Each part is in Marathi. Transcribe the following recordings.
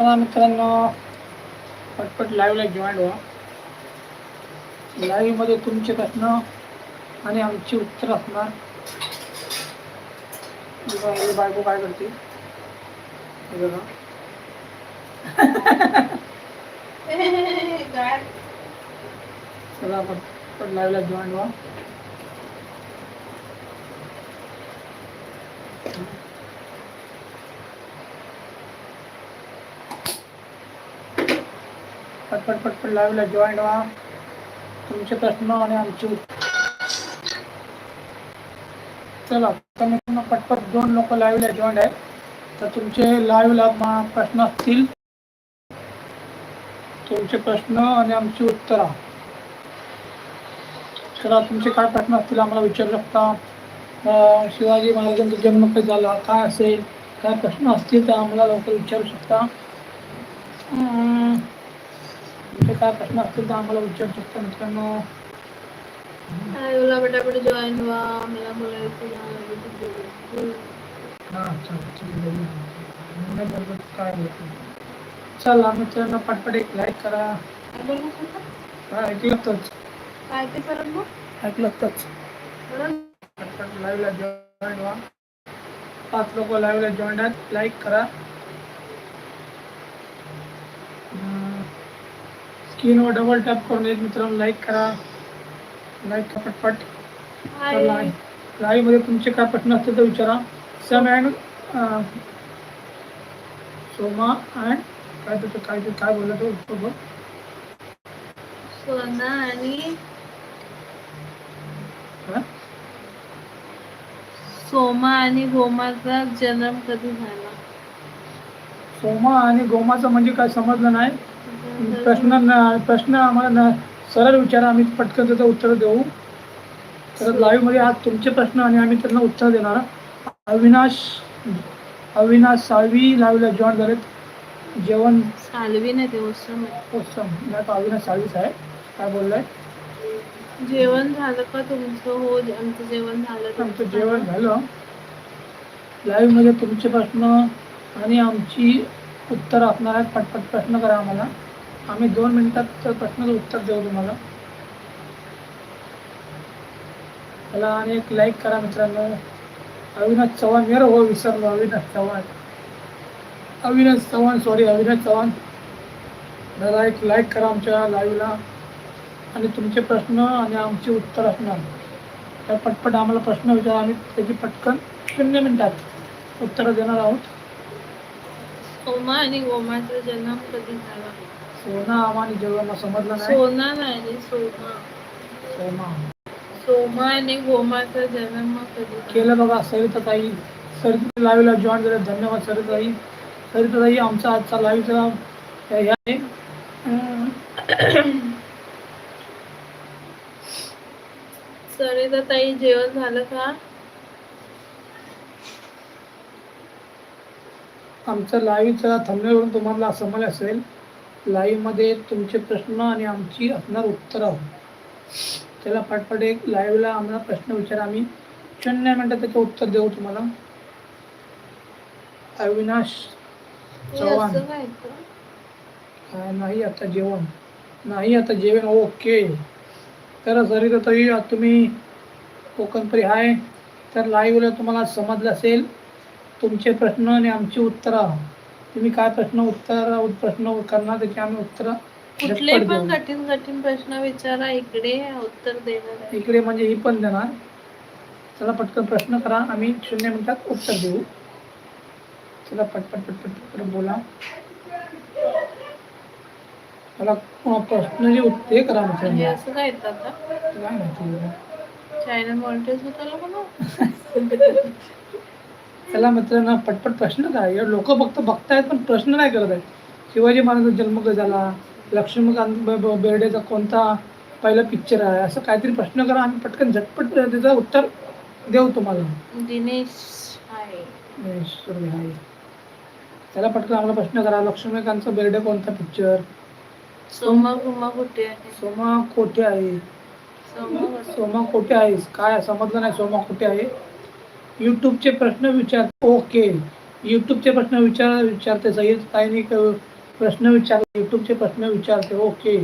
चला मित्रांनो पटपट लाईव्हला जॉईन व्हा. लाईव्हमध्ये तुमचे प्रश्न आणि आमची उत्तर असणार. बायको काय करते? चला पटपट लाईव्हला जॉईन व्हा. पटपट पटपट लाईव्हला जॉईन व्हा. तुमचे प्रश्न आणि आमची चला कमी पटपट दोन लोक लाईव्हला जॉईन आहेत. तर तुमचे लाईव्हला प्रश्न असतील. तुमचे प्रश्न आणि आमची उत्तरा. चला तुमचे काय प्रश्न असतील आम्हाला विचारू शकता. शिवाजी महाराजांचा जन्म कधी झाला? काय असेल? काय प्रश्न असतील तर आम्हाला लवकर विचारू शकता. तुमचे काय प्रश्न असतील तर आम्हाला विचारू शकता मित्रांनो. पटापट जॉईन व्हा. मला बोलायचं. हा, चल, काय बोलतो. मित्रांनो पटपट एक लाईक करा. काय? हा ऐकलं तच काय ते परत मग ऐकलं तच परत? पटपट लाईव्हला जॉईन व्हा. पाच लोक लाईव्हला जॉईन आहेत. लाईक करा. स्क्रीनवर डबल टॅप करून एक मित्रांनो लाईक करा. लाईक पटपट लाईव्हमध्ये तुमचे काय प्रश्न असतील तर विचारा. सम अँड सोमा अँड काय त्याचं काय ते काय बोलला तो? सोना आणि? सोमा आणि गोमाचा जन्म कधी झाला? सोमा आणि गोमाचं म्हणजे काय समजलं नाही. प्रश्न प्रश्न आम्हाला न- सरळ विचारा आम्ही पटकन त्याचं उत्तर देऊ. तर लाईव्हमध्ये आज तुमचे प्रश्न आणि आम्ही त्यांना उत्तर देणार. अविनाश अविनाश साळवी लाईव्हला जॉईन झालेत. जेवण सालवी नाही ते नाही तर अविनाश साळवीच आहे काय बोललाय? जेवण झालं का तुमचं? हो आमचं जेवण झालं. आमचं जेवण झालं. लाईव्हमध्ये तुमचे प्रश्न आणि आमची उत्तर असणार आहेत पटपट प्रश्न करा आम्हाला. आम्ही दोन मिनिटात प्रश्नाचं उत्तर देऊ तुम्हाला. त्याला आणि एक लाईक करा मित्रांनो. अविनाश चव्हाण मेर हो विसरलो अविनाश चव्हाण. अविनाश चव्हाण सॉरी अविनाश चव्हाण. त्याला एक लाईक करा आमच्या लाईव्हला आणि तुमचे प्रश्न आणि आमची उत्तर असणार. तर पटपट आम्हाला प्रश्न विचारा आम्ही त्याची पटकन शून्य मिनिटात उत्तरं देणार आहोत. ओमा आणि ओमाचा जन्म कधी झाला? सोना आम्हाला जेवण समजलं नाही? सोना नाही सोमा सोना. सोमा. आणि गोमाचा जन्म कधी? केलं बघा सरिताताई. सरिता लाईव्हला जॉईन झाले धन्यवाद सरिताताई. सरिताताई आमचा आजचा लाईव्हचा हे आहे. अं, सरिता ताई जेवण झालं का? आमचं लाईव्हचा थंबनेवरून तुम्हाला समजलं असेल लाईव्हमध्ये तुमचे प्रश्न आणि आमची असणार उत्तरं. त्याला पटपट एक लाईव्हला आम्हाला प्रश्न विचारा. आम्ही शून्य मिनटात त्याचं उत्तर देऊ तुम्हाला. अविनाश चव्हाण. तर? हा, नाही आता जेवण. नाही आता जेवण ओके. तर ताई आज तुम्ही कोकणपरी आहे तर लाईव्हला तुम्हाला समजलं असेल. तुमचे प्रश्न आणि आमची उत्तरं. तुम्ही काय प्रश्न उत्तर प्रश्न करणार त्याची आम्ही उत्तरं कुठले पण. कठीण कठीण प्रश्न विचारा. इकडे उत्तर देणार इकडे म्हणजे ही पण देणार. चला पटकन प्रश्न करा. आम्ही शून्य मिनिटात उत्तर देऊ. चला पटपट पटपट पटपट बोला. मला प्रश्न जे उत्तर करा म्हणजे असं काय येतं आता? काय माहिती. चायना मॉनिटर्स होताला म्हणून? चला मित्रांनो पटपट प्रश्न काय? लोक फक्त बघतायत पण प्रश्न नाही करत आहेत. शिवाजी महाराजांचा जन्म कधी झाला? लक्ष्मीकांत बेर्डेचा कोणता पहिला पिक्चर आहे? असं काहीतरी प्रश्न करा आम्ही पटकन झटपट त्याचं उत्तर देऊ तुम्हाला. दिनेश आहे. आहे. त्याला पटकन आम्हाला प्रश्न करा. लक्ष्मीकांतचा बेर्डे कोणता पिक्चर सोमा कुठे आहे? सोमा कोठे आहे? सोमा सोमा कुठे आहेस काय समजलं नाही सोमा कुठे आहे? यूट्यूबचे प्रश्न विचार ओके. यूट्यूबचे प्रश्न विचार विचारते सही ताईने क- प्रश्न विचार यूट्यूबचे प्रश्न विचारते ओके.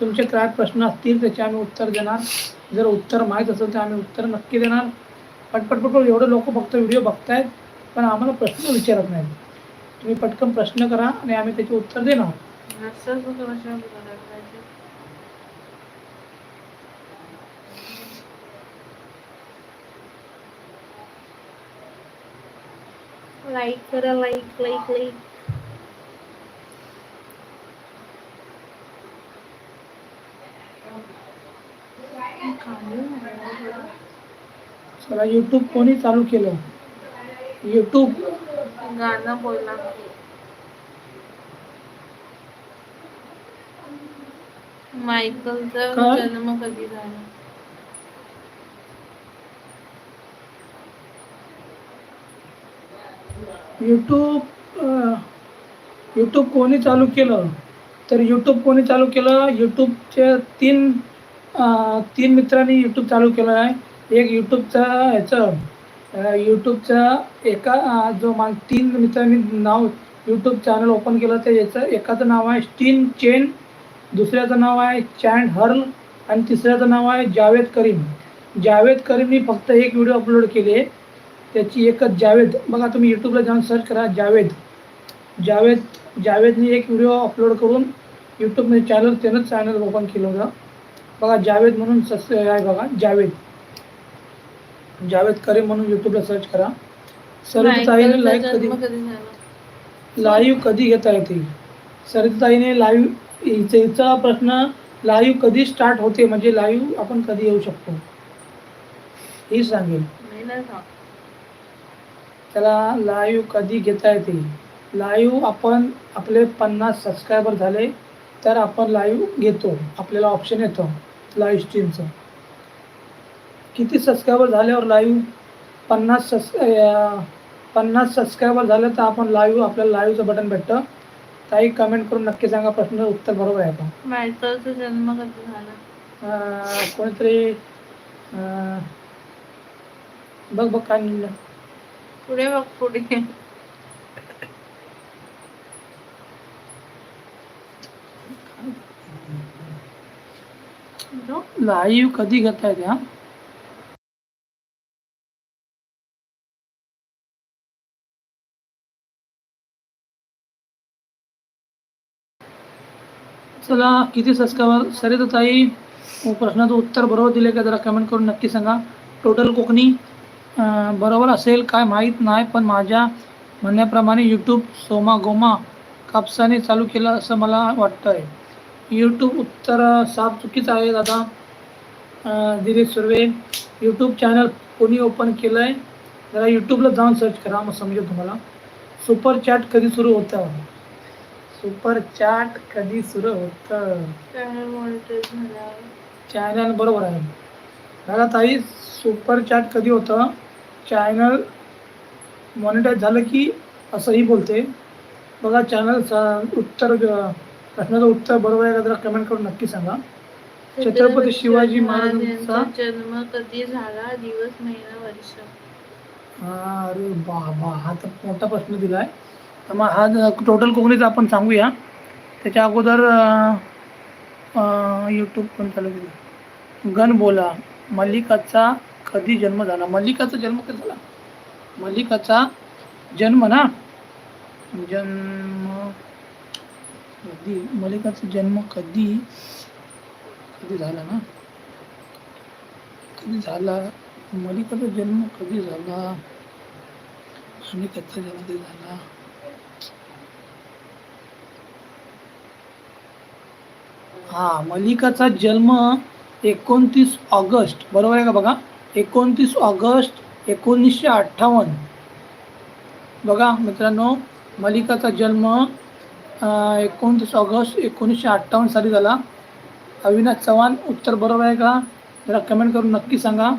तुमचे काय प्रश्न असतील त्याचे आम्ही उत्तर देणार. जर उत्तर माहीत असेल तर आम्ही उत्तर नक्की देणार. पटपट पटपट एवढे लोक फक्त व्हिडिओ बघतायत पण आम्हाला प्रश्न विचारत नाहीत. तुम्ही पटकन प्रश्न करा आणि आम्ही त्याचे उत्तर देणार असंच प्रश्न करायला पाहिजे. लाईक करा लाईक लाईक लाईक चला यूट्यूब कोणी चालू केलं? यूट्यूब गाणं बोला. मायकलचा? जन्म कधी झाला? यूट्यूब यूट्यूब कोणी चालू केलं तर यूट्यूब कोणी चालू केलं? यूट्यूबच्या तीन तीन मित्रांनी यूट्यूब चालू केलं आहे. एक यूट्यूबचा ह्याचं यूट्यूबचा एका जो मा तीन मित्रांनी नाव यूट्यूब चॅनल ओपन केलं तर याचं एकाचं नाव आहे स्टीन चेन दुसऱ्याचं नाव आहे चॅन हर्ल आणि तिसऱ्याचं नाव आहे जावेद करीम. जावेद करीमने फक्त एक व्हिडिओ अपलोड केले त्याची एकच जावेद बघा तुम्ही यूट्यूबला जाऊन सर्च करा जावेद. जावेद जावेदने एक व्हिडिओ अपलोड करून यूट्यूबमध्ये चॅनल त्यानंच चॅनल ओपन केलं होतं. बघा जावेद म्हणून सस आहे बघा जावेद. जावेद करीम म्हणून यूट्यूबला सर्च करा. सरिताईने लाईक कधी लाईव्ह कधी घेता येते सरिताईने लाईव्ह हिचा प्रश्न लाईव्ह कधी स्टार्ट होते? म्हणजे लाईव्ह आपण कधी येऊ शकतो? ही सांगेल? त्याला लाईव्ह कधी घेता येते? लाईव्ह आपण आपले पन्नास सबस्क्रायबर झाले तर आपण लाईव्ह घेतो. आपल्याला ऑप्शन येतं लाईव्ह स्ट्रीमचं किती सबस्क्रायबर झाल्यावर लाईव्ह पन्नास सबस् पन्नास सबस्क्रायबर झालं तर आपण लाईव्ह आपल्याला लाईव्हचं बटन भेटतं. ताई कमेंट करून नक्की सांगा प्रश्न उत्तर बरोबर आहे का? मायकलचा जन्म कधी झाला? अं, कोणीतरी बघ बघ काय पुढे बघ पुढे. लाईव्ह कधी घेताय त्या? चला किती सबस्क्रायबर सरे तर ताई प्रश्नाचं उत्तर बरोबर दिले का? जरा कमेंट करून नक्की सांगा. टोटल कोकणी बरोबर असेल काय माहीत नाही पण माझ्या म्हणण्याप्रमाणे यूट्यूब सोमा गोमा कापसाने चालू केलं असं मला वाटतं आहे यूट्यूब उत्तर साफ चुकीचं आहे दादा. दिलीप सुर्वे यूट्यूब चॅनल कोणी ओपन केलं आहे जरा यूट्यूबला जाऊन सर्च करा मग समजेल तुम्हाला. सुपर चॅट कधी सुरू होतं? सुपर चॅट कधी सुरू होतं? चॅनल बरोबर आहे. दादा ताई सुपर चॅट कधी होतं? चॅनल मॉनिटाईज झालं की असंही बोलते. बघा चॅनल उत्तर प्रश्नाचं उत्तर बरोबर आहे का जरा कमेंट करून नक्की सांगा. छत्रपती शिवाजी महाराजांचा जन्म कधी झाला? दिवस महिना वर्ष? हा, अरे बाबा हा तर मोठा प्रश्न दिला आहे तर मग हा टोटल कोकणीचा आपण सांगूया. त्याच्या अगोदर यूट्यूब पण चालू केलं? गण बोला. मल्लिकाचा कधी जन्म झाला? मल्लिकाचा जन्म कधी झाला? मल्लिकाचा जन्म ना? जन्म कधी? मल्लिकाचा जन्म कधी? कधी झाला ना? कधी झाला? मल्लिकाचा जन्म कधी झाला? आणि त्याचा जन्म कधी झाला? हा मल्लिकाचा जन्म एकोणतीस ऑगस्ट. बरोबर आहे का बघा? एकोणतीस ऑगस्ट एकोणीसशे अठ्ठावन्न. बघा मित्रांनो मल्लिकाचा जन्म एकोणतीस ऑगस्ट एकोणीसशे अठ्ठावन्न साली झाला. अविनाश चव्हाण उत्तर बरोबर आहे का? जरा कमेंट करून नक्की सांगा.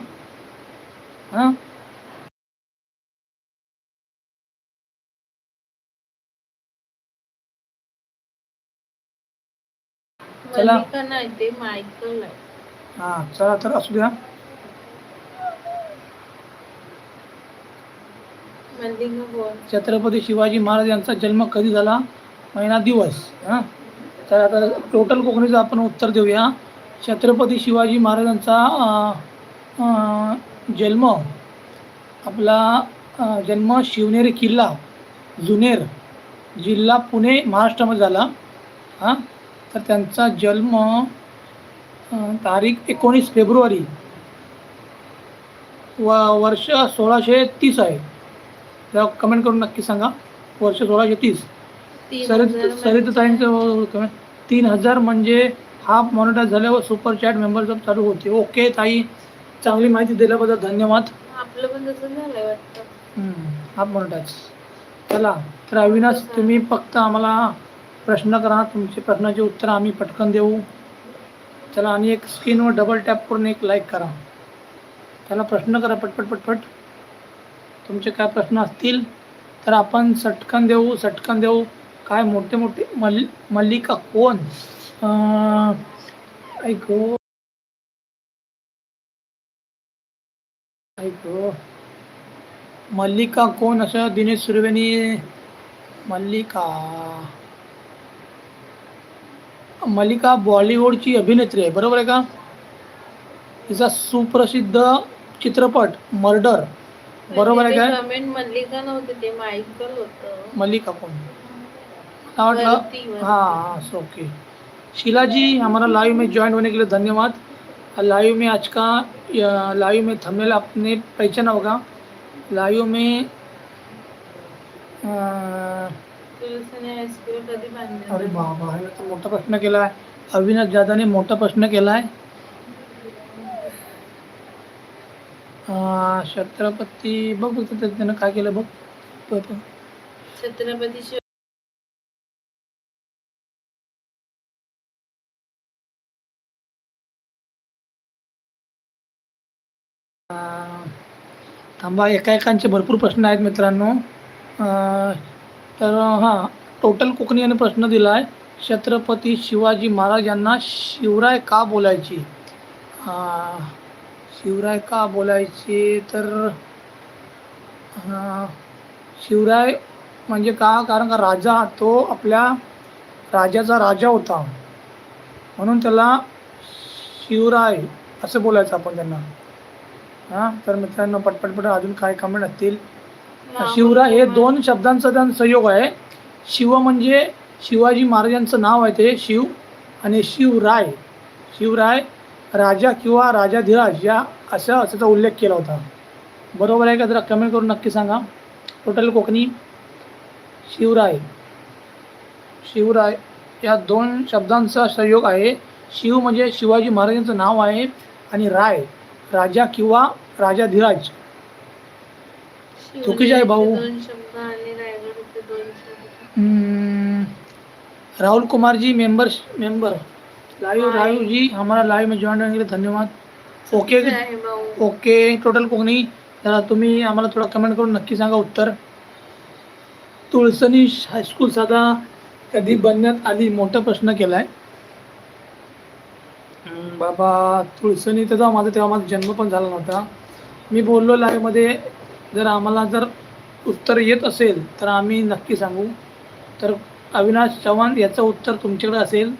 हां? चला. हां चला तर असू द्या मल्लिका बोल छत्रपती शिवाजी महाराज यांचा जन्म कधी झाला? महिना दिवस हां? तर आता टोटल कोकणीचं आपण उत्तर देऊया. छत्रपती शिवाजी महाराजांचा जन्म आपला जन्म शिवनेरी किल्ला जुनेर जिल्हा पुणे महाराष्ट्रामध्ये झाला हां? तर त्यांचा जन्म तारीख एकोणीस फेब्रुवारी व वर्ष सोळाशे तीस आहे. जरा कमेंट करून नक्की सांगा. वर्ष सोळाशे तीस. सरित सरिताईंचं कमेंट तीन हजार म्हणजे हाफ मॉनिटाईज झाल्यावर सुपर चॅट मेंबरशिप चालू होते. ओके ताई. चांगली माहिती दिल्याबद्दल धन्यवाद. आपलं पण तसं झालंय वाटतं. हम्म, हाफ मॉनिटाईज चला तर अविनाश तुम्ही फक्त आम्हाला प्रश्न करा. तुमचे प्रश्नाचे उत्तर आम्ही पटकन देऊ. चला आणि एक स्क्रीनवर डबल टॅप करून एक लाईक करा. त्याला प्रश्न करा पटपट पटपट. तुमचे काय प्रश्न असतील तर आपण सटकन देऊ सटकन देऊ. काय मोठे मोठे मल् मल्लिका कोण? ऐकू ऐको. ऐको. मल्लिका कोण असं? दिनेश सुर्वेनी. मल्लिका. मल्लिका बॉलिवूडची अभिनेत्री आहे बरोबर आहे का? तिचा सुप्रसिद्ध चित्रपट मर्डर. बरोबर आहे काय कमेंट मल्लिका नव्हते ते मायकल होतं. मल्लिका कोण? मला वाटलं. हाँ हाँ ओके. शीला जी हमारा लाइव में ज्वाइन होने के लिए धन्यवाद. लाइव में आज का लाइव में थंबनेल आपने पहचाना होगा. लाइव में अरे बाबा तर मोठा प्रश्न केला आहे अविनाश जाधवने मोठा प्रश्न केला आहे छत्रपती बघ बघ ते- त्यानं काय केलं बघ. छत्रपती शिव थांबा एका एकांचे भरपूर प्रश्न आहेत मित्रांनो. अं, तर हां टोटल कोकणी याने प्रश्न दिला आहे छत्रपती शिवाजी महाराज यांना शिवराय का बोलायची? शिवराय का बोलायचे? तर शिवराय म्हणजे का? कारण का राजा तो आपल्या राजाचा राजा होता. म्हणून त्याला शिवराय असं बोलायचं आपण त्यांना. हां तर मित्रांनो पटपट पट अजून काय कमेंट असतील. शिवराय हे दोन शब्दांचा त्यांचा संयोग आहे. शिव म्हणजे शिवाजी महाराजांचं नाव आहे ते शिव आणि शिवराय. शिवराय राजा किंवा राजाधिराज या असा असाचा उल्लेख केला होता. बरोबर आहे का? जरा कमेंट करून नक्की सांगा. टोटल कोकणी शिवराय. शिवराय या दोन शब्दांचा संयोग आहे. शिव म्हणजे शिवाजी महाराजांचं नाव आहे आणि राय राजा किंवा राजाधिराज चुकीचं आहे भाऊ. Rahul Kumar ji member member. Live hi. Rahul ji हमारा लाइव में ज्वाइन होने के लिए धन्यवाद ओके ओके टोटल कोकणी जरा तुम्ही आम्हाला थोडा कमेंट करून नक्की सांगा उत्तर. तुळसनी हायस्कूल साधा कधी बनण्यात आली मोठा प्रश्न केला आहे बाबा तुळसनी त्याचा माझा तेव्हा माझा जन्म पण झाला नव्हता. मी बोललो लाईव्हमध्ये जर आम्हाला जर उत्तर येत असेल तर आम्ही नक्की सांगू. तर अविनाश चव्हाण याचं उत्तर तुमच्याकडे असेल.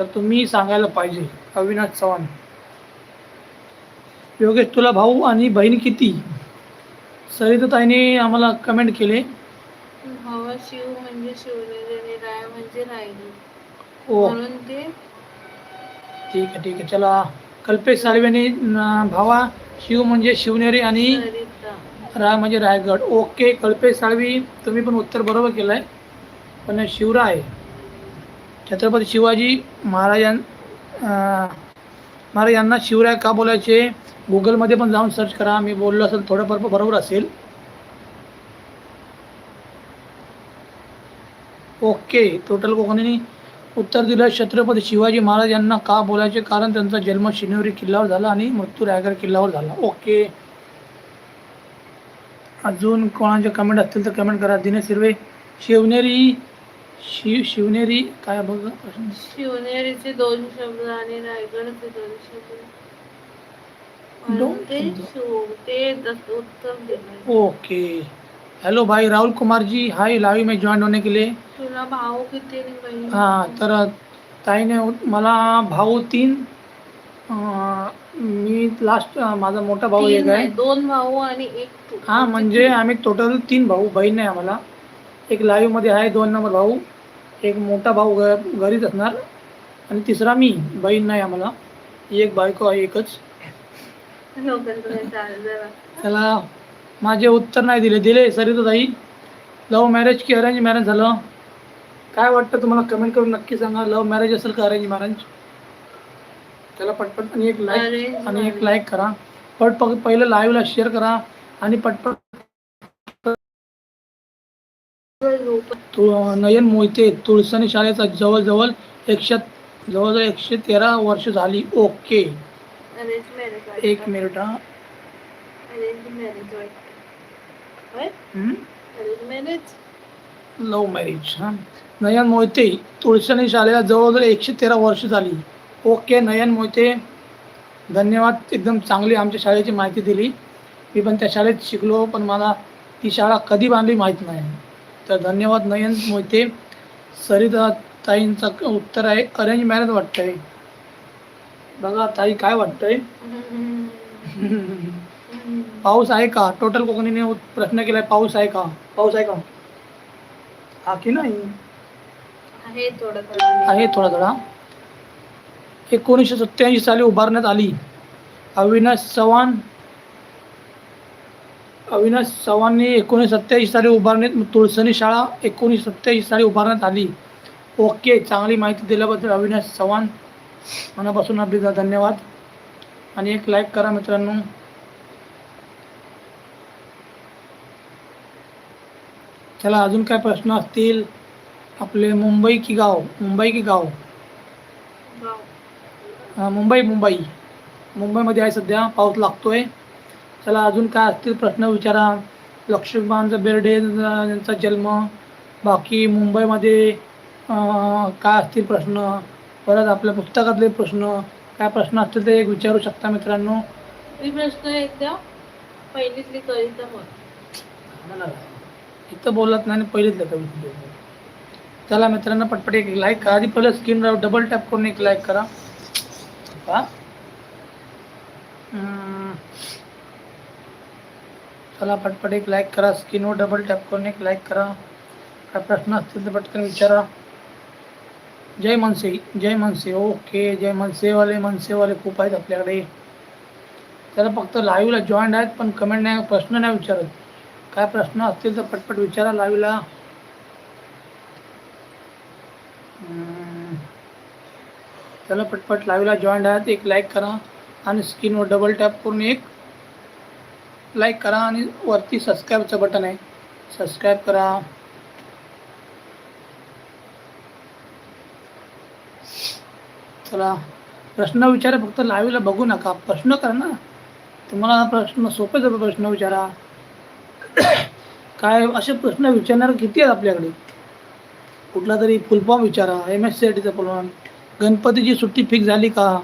तर तुम्ही सांगायला पाहिजे अविनाश चव्हाण. योगेश तुला भाऊ आणि बहीण किती? सरिताताईने आम्हाला कमेंट केले. भावा शिव म्हणजे शिवनेरी आणि राय म्हणजे म्हणून ते ठीक आहे ठीक आहे. चला कल्पेश साळवेने न- भावा शिव म्हणजे शिवनेरी आणि सरिता. राय म्हणजे रायगड. ओके कल्पेश साळवी तुम्ही पण उत्तर बरोबर केलं आहे पण शिवराय छत्रपती शिवाजी महाराजां महाराज यांना शिवराय का बोलायचे? गुगलमध्ये पण जाऊन सर्च करा. मी बोललो असेल थोडंफार बरोबर असेल. ओके टोटल कोकणीने उत्तर दिलं. छत्रपती शिवाजी महाराज यांना का बोलायचे? कारण त्यांचा जन्म शिनेवरी किल्ल्यावर झाला आणि मृत्यू रायगड किल्ल्यावर झाला. ओके. अजून कोणाचे कमेंट असतील तर कमेंट करा. दिनेश हिरवे शिवनेरी शिव शिवनेरी काय बघ. शिवनेरीचे दोन शब्द आणि रायगडचे दोन शब्द. ओके. हेलो भाई राहुल कुमार जी हाय लाईव्ह में जॉईन होने के लिए. तुला भाऊ किती हां? तर ताईने मला भाऊ तीन मी लास्ट माझा मोठा भाऊ एक आहे. दोन भाऊ आणि एक हां म्हणजे आम्ही टोटल तीन भाऊ बहीण आहे आम्हाला. एक लाईव्हमध्ये आहे दोन नंबर भाऊ. एक मोठा भाऊ घ घरीच असणार. आणि तिसरा मी बहीण नाही आम्हाला. एक बायको आहे एकच. त्याला माझे उत्तर नाही दिले. दिले सरिता ताई. लव्ह मॅरेज की अरेंज मॅरेज झालं. काय वाटतं तुम्हाला? कमेंट करून नक्की सांगा. लव्ह मॅरेज असेल का अरेंज मॅरेज त्याला पटपट आणि एक लाईक आणि एक. लाईक करा. पटपट पहिलं लाईव्हला शेअर करा. आणि पटपट नयन मोहिते तुळसणी शाळेचा जवळजवळ एकशे जवळजवळ एकशे तेरा वर्ष झाली. ओके. एक मिनिट हा. Arrange लव्ह मॅरेज हा. नयन मोहिते तुळसणी शाळेला जवळजवळ एकशे तेरा वर्ष झाली. ओके नयन मोहिते. धन्यवाद एकदम चांगली आमच्या शाळेची माहिती दिली. मी पण त्या शाळेत शिकलो पण मला ती शाळा कधी बांधली माहीत नाही. तर धन्यवाद नयन मोहिते. सरिता ताईंचं उत्तर आहे अरेंज मॅरेज वाटतंय. बघा ताई काय वाटतंय. पाऊस आहे का? टोटल कोकणीने प्रश्न केलाय पाऊस आहे का? पाऊस आहे का? हा की नाही? आहे थोडं थोडं. आहे थोडा थोडा. एकोणीसशे सत्त्याऐंशी साली उभारण्यात आली. अविनाश चव्हाण अविनाश चव्हाणने एकोणीसशे सत्त्याऐंशी साली उभारण्यात तुळसणी शाळा एकोणीसशे सत्त्याऐंशी साली उभारण्यात आली. ओके चांगली माहिती दिल्याबद्दल अविनाश चव्हाण मनापासून अगदी धन्यवाद. आणि एक लाईक करा मित्रांनो. चला अजून काय प्रश्न असतील? आपले मुंबई की गाव? मुंबई की गाव? मुंबई मुंबई. मुंबईमध्ये आहे सध्या पाऊस लागतोय. चला अजून काय असतील प्रश्न विचारा. लक्ष्मीबांचा बेर्डे यांचा जन्म. बाकी मुंबईमध्ये काय असतील प्रश्न? परत आपल्या पुस्तकातले प्रश्न. काय प्रश्न असतील ते एक विचारू शकता मित्रांनो. प्रश्न एकदा पहिलीतली कविता मग इथं बोलत नाही आणि पहिलेच कविता चला मित्रांनो पटपट एक लाईक करा. आधी पहिलं स्क्रीनवर डबल टॅप करून एक लाईक करा. हा. चला पटपट एक लाईक करा स्क्रीनवर डबल टॅप करून एक लाईक करा. काय प्रश्न असतील तर पटकन विचारा. जय मनसे जय मनसे ओके जय मनसेवाले मनसेवाले खूप आहेत आपल्याकडे. त्याला फक्त लाईव्हला जॉईंट आहेत पण कमेंट नाही प्रश्न नाही विचारत. काय प्रश्न असतील तर पटपट विचारा लाईव्हला त्याला चला पटपट लाईव्हला जॉईंट आहेत एक लाईक करा. आणि स्क्रीनवर डबल टॅप करून एक लाईक करा आणि वरती सबस्क्राईबचं बटन आहे. सबस्क्राईब करा. चला. प्रश्न विचारा फक्त लाईव्हला बघू नका. प्रश्न करा ना. तुम्हाला प्रश्न सोपे सोपे प्रश्न विचारा. काय असे प्रश्न विचारणार किती आहेत आपल्याकडे? कुठला तरी फुलफॉर्म विचारा. एम एस सी आय टीचा फुलफॉर्म गणपतीची सुट्टी फिक्स झाली का?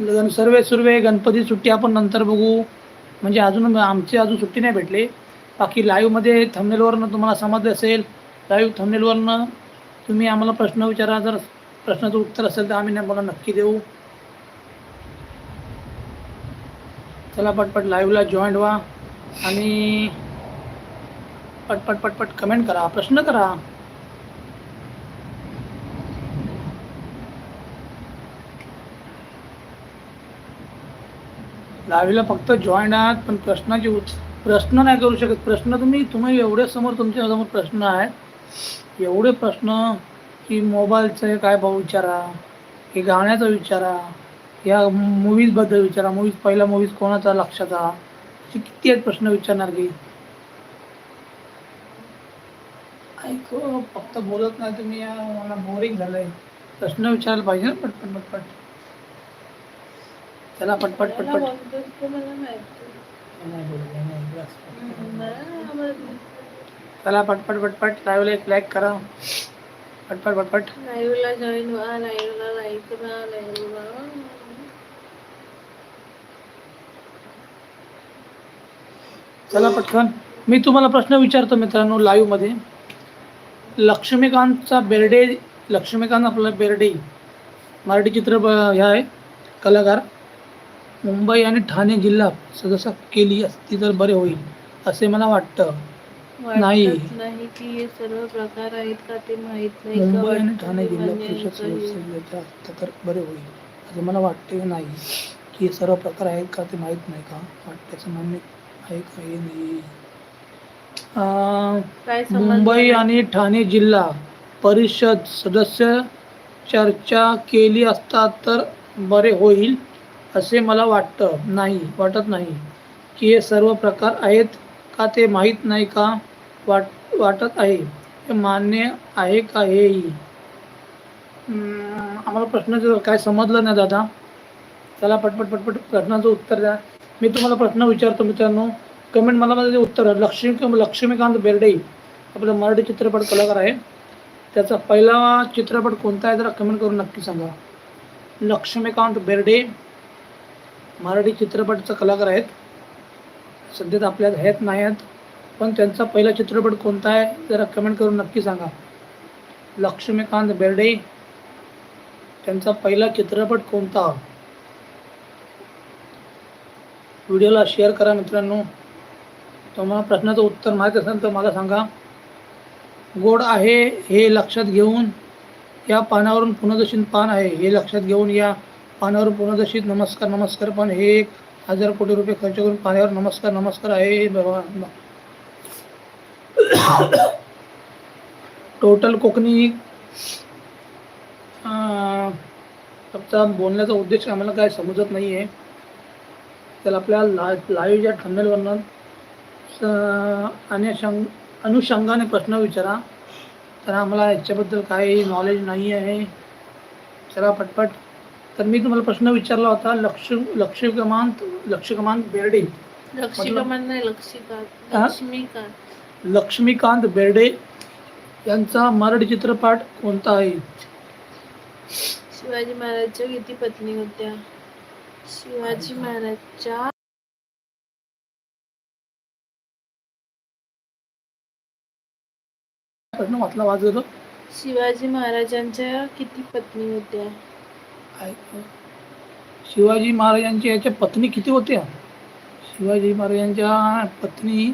गण सर्वे सुर्वे गणपती सुट्टी आपण नंतर बघू. म्हणजे अजून आमची अजून सुट्टी नाही भेटली. बाकी लाईव्हमध्ये थंबनेलवरनं तुम्हाला समजलं असेल लाईव्ह थंबनेलवरनं तुम्ही आम्हाला प्रश्न विचारा. जर प्रश्नाचं उत्तर असेल तर आम्ही मला नक्की देऊ. चला पटपट लाईव्हला जॉईंट व्हा आणि पटपट पटपट कमेंट करा. प्रश्न करा. दहावीला फक्त जॉईन आहात पण प्रश्नाचे उत् प्रश्न नाही करू शकत. प्रश्न तुम्ही तुम्ही एवढे समोर तुमच्यासमोर प्रश्न आहेत. एवढे प्रश्न की मोबाईलचं काय भाऊ विचारा हे गाण्याचा विचारा या मूवीजबद्दल विचारा. मूवीज पहिला मूवीज कोणाचा लक्षाचा असे किती आहेत प्रश्न विचारणार की? ऐक फक्त बोलत नाही तुम्ही मला बोरिंग झालंय. प्रश्न विचारायला पाहिजे ना पटपट पटपट चला पटपट मला पटपट बोलतोस ते मला माहिती नाही बोलत आहे, नाही, बस. हम्म, मला नाही आवडत. चला पटपट पटपट. लाईव्हला एक लाईक करा. पटपट पटपट. लाईव्हला जॉईन व्हा लाईव्हला लाईक करा लाईव्हला चला पटकन. मी तुम्हाला प्रश्न विचारतो मित्रांनो लाईव्हमध्ये लक्ष्मीकांतचा बेर्डे लक्ष्मीकांत आपला बेर्डे मराठी चित्रप ह्या आहे कलाकार. मुंबई आणि ठाणे जिल्हा सदस्य केली असती तर बरे होईल असे मला वाटतं नाही. वाटत नाही की हे सर्व प्रकार आहेत का ते माहीत नाही मुंबई आणि वाटतं ठाणे जिल्हा परिषद? सदस्याच्या असतं तर बरे होईल असं मला वाटते नाही की हे सर्व प्रकार आहेत का ते माहीत नाही का वाटण्याचं मान्य आहे का हे नाही मुंबई? आणि ठाणे जिल्हा परिषद सदस्य चर्चा केली असता तर बरे होईल असे मला वाटतं नाही वाटत नाही. की हे सर्व प्रकार आहेत का ते माहीत नाही का? वाट वाटत आहे. हे मान्य आहे का हेही आम्हाला आम्हाला प्रश्नाचं काय समजलं नाही दादा. चला पटपट पटपट प्रश्नाचं उत्तर द्या. मी तुम्हाला प्रश्न विचारतो मित्रांनो. कमेंट मला माझं उत्तर लक्ष्मी लक्ष्मीकांत बेर्डे आपला मराठी चित्रपट कलाकार आहे. त्याचा पहिला चित्रपट कोणता आहे जरा कमेंट करून नक्की सांगा. लक्ष्मीकांत बेर्डे मराठी चित्रपटचा कलाकार आहेत. सध्या तर आपल्यात आहेत नाही आहेत पण त्यांचा पहिला चित्रपट कोणता आहे जरा कमेंट करून नक्की सांगा. लक्ष्मीकांत बेर्डे त्यांचा पहिला चित्रपट कोणता? व्हिडिओला शेअर करा मित्रांनो. तुम्हाला प्रश्नाचं उत्तर माहीत असेल तर मला सांगा. गोड आहे हे लक्षात घेऊन या पानावरून पुनर्दर्शित पान आहे हे लक्षात घेऊन या. पाण्यावर पुनर्दर्शित नमस्कार नमस्कार पण हे एक हजार कोटी रुपये खर्च करून पाण्यावर नमस्कार नमस्कार आहे टोटल कोकणी अं, फक्त बोलण्याचा उद्देश आम्हाला काय समजत नाही आहे तर आपल्या ला लाईव्हच्या थंबनेलवरनं अनुषंग अनुषंगाने प्रश्न विचारा. तर आम्हाला याच्याबद्दल काही नॉलेज नाही आहे चला पटपट. तर मी तुम्हाला प्रश्न विचारला होता लक्ष लक्ष्मीकांत लक्ष्मीकांत बेर्डे. लक्ष्मीकांत नाही लक्ष्मीकांत हा? लक्ष्मीकांत. लक्ष्मीकांत बेर्डे यांचा मराठी चित्रपट कोणता आहे? शिवाजी महाराजच्या किती पत्नी होत्या? शिवाजी महाराजच्या प्रश्न वाचला वाजवतो शिवाजी महाराजांच्या किती पत्नी होत्या? शिवाजी महाराजांच्या याच्या पत्नी किती होत्या? शिवाजी महाराजांच्या पत्नी.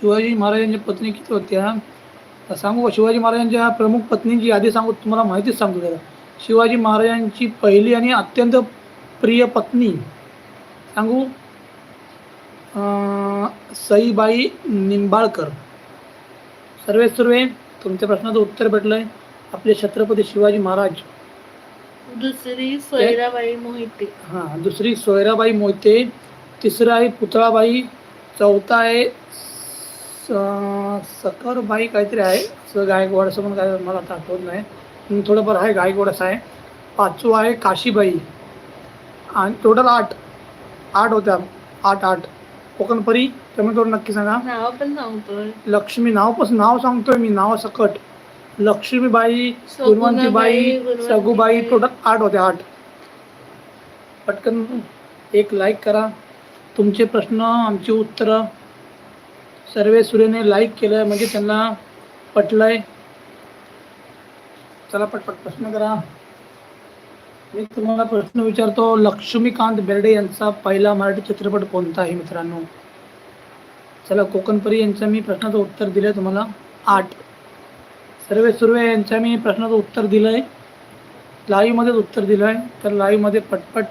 शिवाजी महाराजांच्या पत्नी किती होत्या? सांगू शिवाजी महाराजांच्या प्रमुख पत्नींची यादी सांगू तुम्हाला माहितीच सांगतो जरा शिवाजी महाराजांची पहिली आणि अत्यंत प्रिय पत्नी सांगू अं, सईबाई निंबाळकर. सर्वे सर्वे तुमच्या प्रश्नाचं उत्तर भेटलं आहे आपले छत्रपती शिवाजी महाराज. दुसरी सोयराबाई मोहिते. हां दुसरी सोयराबाई मोहिते तिसरा आहे पुतळाबाई चौथा आहे सकरबाई काहीतरी आहे. असं गायकवाड असं पण काय मला आता आठवत नाही. थोडंफार आहे गायकवाड असं आहे. पाचवा आहे काशीबाई. आणि टोटल आठ आठ होत्या. आठ आठ. कोकणपरी कमेंट करून नक्की सांगा. नाव पण सांगतोय. लक्ष्मी नाव पण नाव सांगतोय मी नाव सकट. लक्ष्मीबाई गुणवंतीबाई. सगुबाई टोटल आठ होते आठ पटकन एक लाईक करा. तुमचे प्रश्न आमची उत्तरं. सर्वे सुरेने लाईक केलं म्हणजे त्यांना पटलंय. चला पटपट प्रश्न करा. मी तुम्हाला प्रश्न विचारतो लक्ष्मीकांत बेर्डे यांचा पहिला मराठी चित्रपट कोणता आहे मित्रांनो? चला कोकणपरी यांचा मी प्रश्नाचं उत्तर दिलं आहे तुम्हाला. आठ. सर्वे सुर्वे यांच्या मी प्रश्नाचं उत्तर दिलं आहे लाईव्हमध्येच उत्तर दिलं आहे तर लाईव्हमध्ये पटपट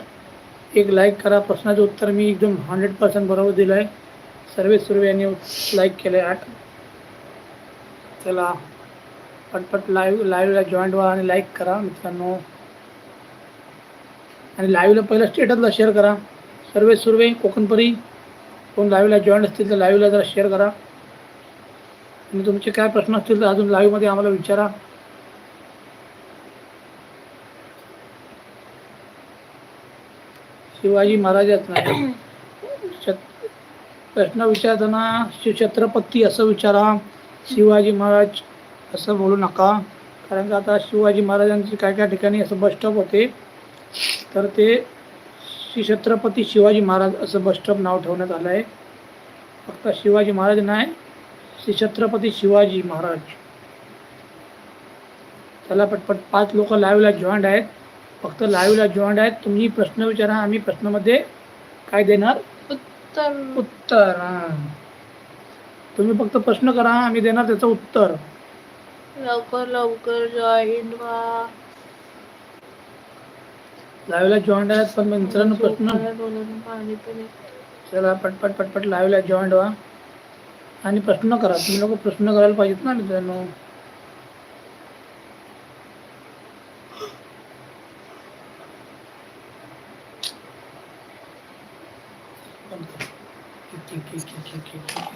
एक लाईक करा. प्रश्नाचं उत्तर मी एकदम हंड्रेड पर्सेंट बरोबर दिलं आहे सर्वे सुर्वे यांनी लाईक केलं आहे आठ. चला पटपट लाईव्ह लाईव्हला जॉईंट व्हा आणि लाईक करा मित्रांनो. आणि लाईव्हला पहिलं स्टेटसला शेअर करा. सर्वे सुर्वे कोकणपरी. कोण लाईव्हला जॉईन असतील तर लाईव्हला जरा शेअर करा. आणि तुमचे काय प्रश्न असतील तर अजून लाईव्हमध्ये आम्हाला विचारा. शिवाजी महाराजात नाही प्रश्न विचारताना श्री छत्रपती असं विचारा. शिवाजी महाराज असं बोलू नका. कारण का आता शिवाजी महाराजांचे काय काय ठिकाणी असं बस स्टॉप होते? तर ते श्री छत्रपती शिवाजी महाराज असं बसस्टॉप नाव ठेवण्यात आलं आहे. फक्त शिवाजी महाराज नाही श्री छत्रपती शिवाजी महाराज. चला पटपट पाच लोक लाईव्हला जॉईंट आहेत. फक्त लाईव्हला जॉईंट आहेत. तुम्ही प्रश्न विचारा आम्ही प्रश्नामध्ये काय देणार? उत्तर. उत्तर तुम्ही फक्त प्रश्न करा आम्ही देणार त्याचं उत्तर. लवकर लवकर जॉईन व्हा लाईव्हला जॉईंट आहेत पण मित्रांनो प्रश्न. चला पटपट पटपट लाईव्हला जॉईंट व्हा. आणि प्रश्न करा. तुम्ही लोक प्रश्न करायला पाहिजेत ना मित्रांनो.